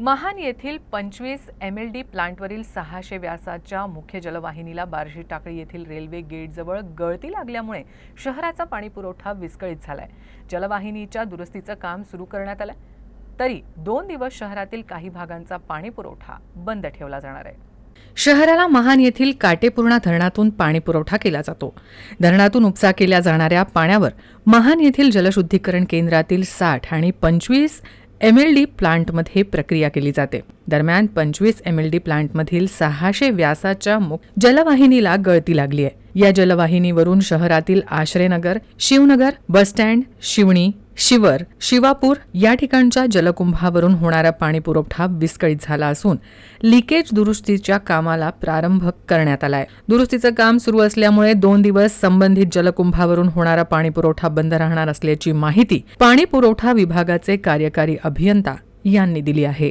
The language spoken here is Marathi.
महान येथील पंचवीस एम एल डी प्लांटवरील सहाशे व्यासाच्या मुख्य जलवाहिनीला बार्शी टाकळी येथील रेल्वे गेटजवळ गळती लागल्यामुळे शहराचा पाणीपुरवठा विस्कळीत झालाय. जलवाहिनीच्या दुरुस्तीचं काम सुरू करण्यात आलं तरी दोन दिवस शहरातील काही भागांचा पाणीपुरवठा बंद ठेवला जाणार आहे. शहराला महान येथील काटेपूर्णा धरणातून पाणीपुरवठा केला जातो. धरणातून उपसा केल्या जाणाऱ्या पाण्यावर महान येथील जलशुद्धीकरण केंद्रातील साठ आणि पंचवीस एम एल डी प्लांटमध्ये प्रक्रिया केली जाते. दरम्यान पंचवीस एम एल डी प्लांटमधील सहाशे व्यासाच्या मुख जलवाहिनीला गळती लागली आहे या जलवाहिनीवरून शहरातील आश्रयनगर शिवनगर बसस्टँड शिवणी शिवर शिवापूर या ठिकाणच्या जलकुंभावरून होणारा पाणी पुरवठा विस्कळीत झाला असून लिकेज दुरुस्तीच्या कामाला प्रारंभ करण्यात आलाय. दुरुस्तीचं काम सुरू असल्यामुळे दोन दिवस संबंधित जलकुंभावरून होणारा पाणी पुरवठा बंद राहणार असल्याची माहिती पाणी पुरवठा विभागाचे कार्यकारी अभियंता यांनी दिली आहे.